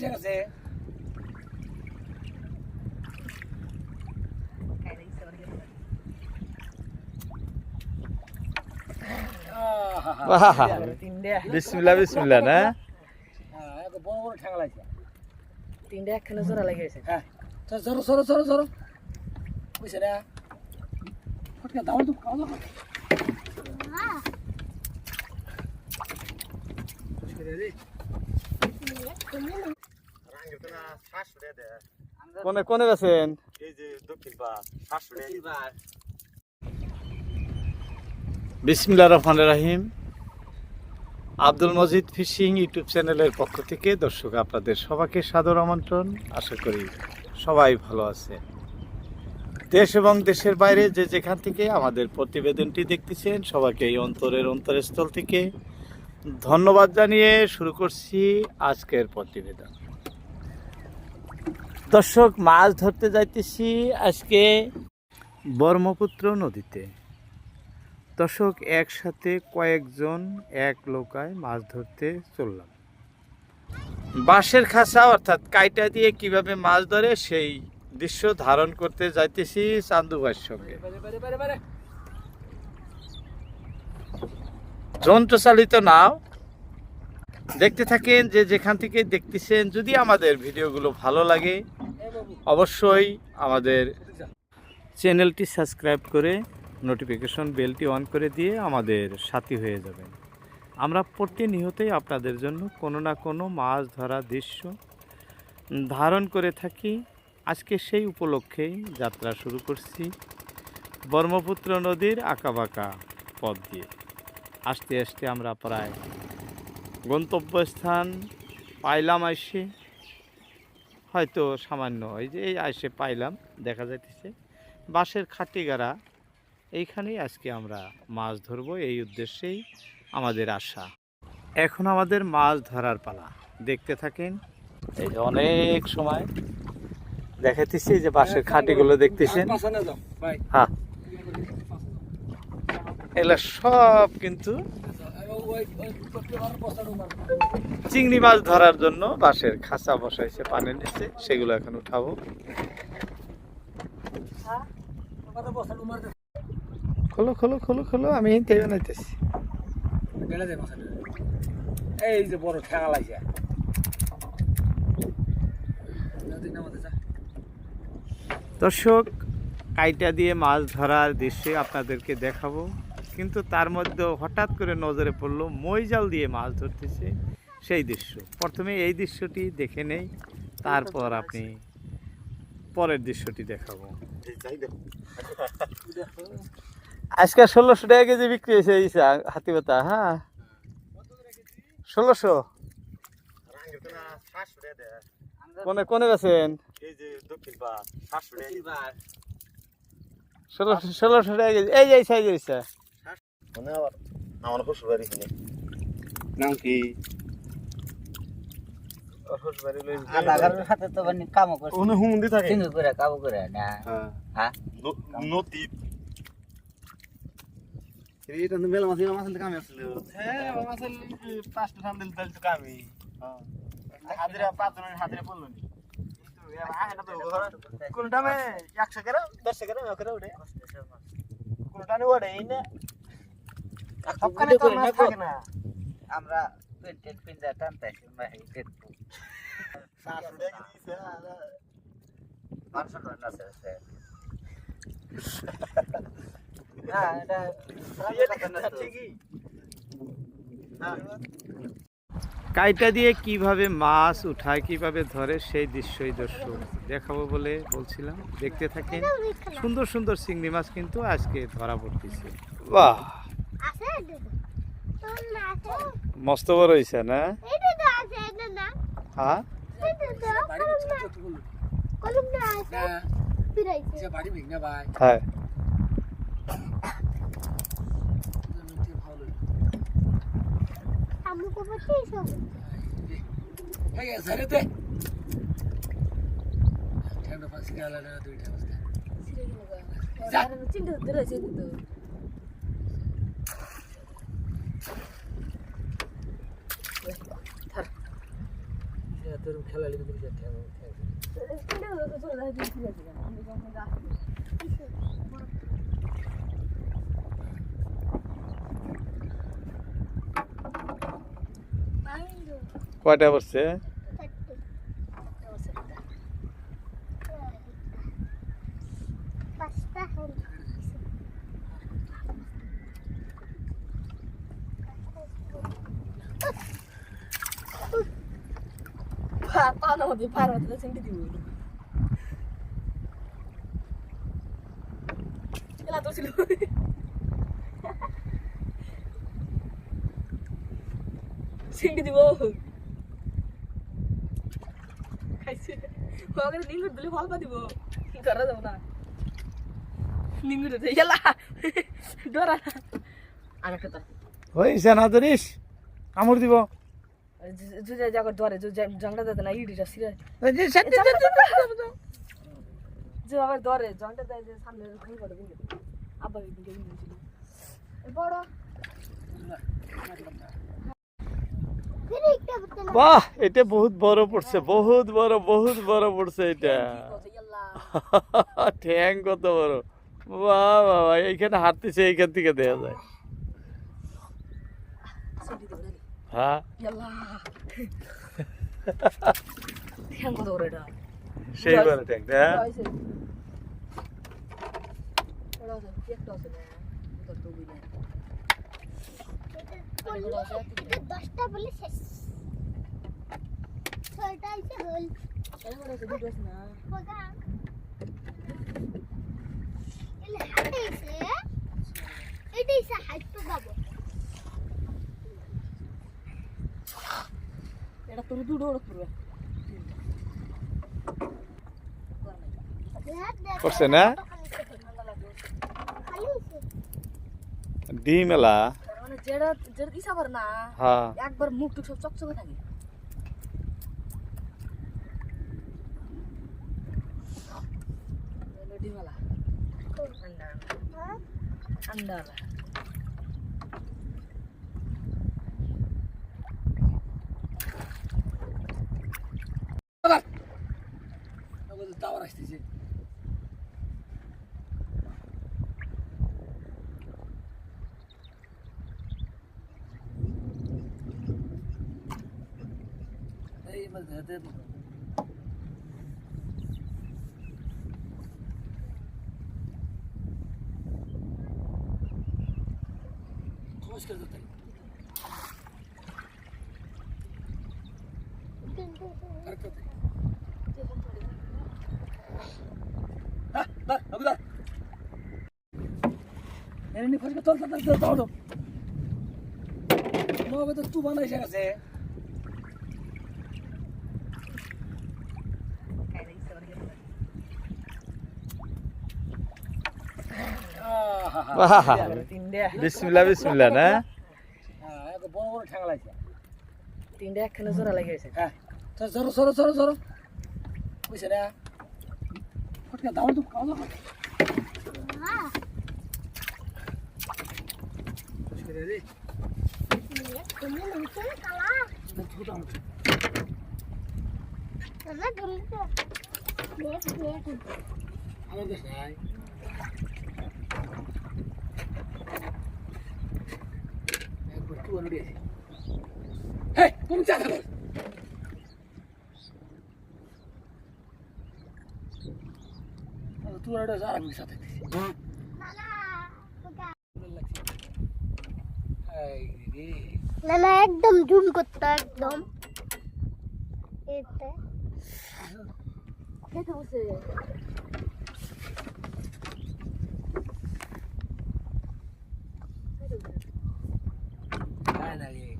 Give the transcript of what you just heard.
এসে গেছে আহা, বাহ তিনটে বিসমিল্লাহ বিসমিল্লাহ না হ্যাঁ, এত বড় বড় ঠেঙা লাগছে তিনটে একখানে জোড়া লেগে গেছে হ্যাঁ চল, সরো সরো সরো সরো বুঝছে না ফটকা দাও তো খাওয়া দাও কোনে কোনে রাহিম। আব্দুল মজিদ ফিশিং ইউটিউব চ্যানেলের পক্ষ থেকে দর্শক আপনাদের সবাইকে সাদর আমন্ত্রণ। আশা করি সবাই ভালো আছে দেশ এবং দেশের বাইরে যে যেখান থেকে আমাদের প্রতিবেদনটি দেখতেছেন, সবাইকে এই অন্তরের অন্তরস্থল থেকে ধন্যবাদ জানিয়ে শুরু করছি আজকের প্রতিবেদন। দর্শক মাছ ধরতে যাইতেছি আজকে ব্রহ্মপুত্র নদীতে। দর্শক একসাথে কয়েকজন এক নৌকায় মাছ ধরতে চললাম। বাঁশের খাঁচা অর্থাৎ কাইটা দিয়ে কীভাবে মাছ ধরে সেই দৃশ্য ধারণ করতে যাইতেছি চান্দুবার সঙ্গে। যন্ত্রচালিত নাও। দেখতে থাকেন যে যেখান থেকে দেখতেছেন যদি আমাদের ভিডিওগুলো ভালো লাগে অবশ্যই আমাদের চ্যানেলটি সাবস্ক্রাইব করে নোটিফিকেশন বেলটি অন করে দিয়ে আমাদের সাথী হয়ে যাবেন। আমরা প্রতিনিয়তই আপনাদের জন্য কোনো না কোনো মাছ ধরা দৃশ্য ধারণ করে থাকি। আজকে সেই উপলক্ষেই যাত্রা শুরু করছি ব্রহ্মপুত্র নদীর আঁকাবাঁকা পথ দিয়ে। আস্তে আস্তে আমরা প্রায় গন্তব্যস্থান পাইলাম আইসে হয়তো সামান্য এই যে এই আইসে পাইলাম দেখা যাইতেছে। বাঁশের খাটিগাড়া এইখানেই আজকে আমরা মাছ ধরবো এই উদ্দেশ্যেই আমাদের আশা। এখন আমাদের মাছ ধরার পালা। দেখতে থাকেন এই যে অনেক সময় দেখাইতেছি এই যে বাঁশের খাটিগুলো দেখতেছেন। হ্যাঁ। এগুলা সব কিন্তু চিংড়ি মাছ ধরার জন্য বাঁশের খাঁচা বসাইছে পানির নিচে সেগুলো এখন উঠাবো। খোলো খোলো খোলো খোলো, আমি বানাইতেছি। এই যে বড় ঠেঙা লাগছে দর্শক কাইটা দিয়ে মাছ ধরার দৃশ্যে আপনাদেরকে দেখাবো। কিন্তু তার মধ্যে হঠাৎ করে নজরে পড়ল মই জাল দিয়ে মাছ ধরতেছে সেই দৃশ্য। প্রথমে এই দৃশ্যটি দেখে নেই তারপর আপনি পরের দৃশ্যটি দেখাবো। আজকে ষোলোশো টাকা কেজি বিক্রি হয়েছে এই চা- হাতিবাতা হ্যাঁ? ষোলোশো? কোনে কোনে গেছেন ষোলোশো ষোলোশো টাকা কেজি। এই যে এই সাইজ হয়েছে আমার শ্বশুর বাড়ি এখানে নাম কি? আধারের সাথে তো মানে কামও করছে। উনি হুমুন্দি থাকে? চিনি করে কাবু করে না। হ্যাঁ। হ্যাঁ? নদী এটা তো মেলা মাছ মাছ কামে আসছিল হ্যাঁ পাঁচটা ধান দিল তাহলে তো কামি হাজিরা পাঁচ জনের হাজিরা পড়ল নি। কোন টামে একশো কেরো দেড়শো কেরো কেরো উঠে কোন ওঠে না। সবখানে তো মাছ থাকে না। আমরা করে না স্যার হ্যাঁ এটা ঠিকই কাইটা দিয়ে কীভাবে মাছ উঠায় কীভাবে ধরে সেই দৃশ্যই দর্শক দেখাবো বলে বলছিলাম। দেখতে থাকেন সুন্দর সুন্দর চিংড়ি মাছ কিন্তু আজকে ধরা পড়তেছে। বাহ! মস্ত বড় হয়েছে না? হ্যাঁ? হ্যাঁ। ঠান্ডা পাশে গেল না দুইটা হ্যাঁ তোর খেলা লিখে দিবি ঠ্যাং ঠ্যাং কয়টা পড়ছে মধ্যে পার মধ্যে চিংড়ি দিব এলা তো ছিল চিংড়ি দিব খাইছে ওকে নিঙ্গুর দিলে ফল পা দিব ধরা যাব না নিঙ্গুর দিতে এলা ডরা আর একটা তো হয়েছে না ধরিস কামড় দিব। জাগর ধরে জংটা দিতে না ইডিটা সিরে যে আবার ধরে জংটা দেয় যে সামনে ঘুরে পড়ে কিন্তু আব্বা দিকে গিয়েছিল বড় বাহ এটা বহুত বড় পড়ছে বহুত বড় বহুত বড় পড়ছে এটা ঠ্যাং কত বড় বাহ বাবা এইখানে হাঁটতেছে এইখান থেকে দেখা যায় হ্যাঁ হ্যাঁ হ্যাঁ হয়েছে ওরা আছে একটা আছে না তোর তো বুঝে দশটা বলে শেষ ছয়টা এসে হল এটা করে আছে দুটো আছে না হোগা এলে হাতে এসে এটা এসে হাঁটতে যাব এটা তোর দুটো ওড়ক পড়বে করছে না খালি এসে ডিম এলা মানে যেটা যেটা দিশা পারে না হ্যাঁ একবার মুখ টুক সব চকচকে থাকে ডিমালা আন্ডা আন্ডা এই মধ্যে হাতে খোঁজ করে দিতে আর কত হ্যাঁ খোঁজ তোল মগে তো তুফান এসে গেছে আহা বাহ তিনটে বিসমিল্লা বিসমিল্লা না? হ্যাঁ এক বড় বড় ঠ্যাঙ্গা লাগছে। তিনটে একখানে জোড়া লেগে গেছে। হ্যাঁ তো সরো সরো সরো সরো। বুঝছে না? ফটকা দাও তো খাওয়া দাও। বুঝছে রে তুমি নিচে কালা ছোট আমাকে না তুমি তো দেখ দেখ আমার দেশ নাই একবার তুই আনো দিয়েছি হেই তুমি চা খাবো তুই আনো আর আমি সাথে দিছি কালা হোগা লাগছে এই রে না না একদম জুম করতে একদম এতে খেতে বসে Finally.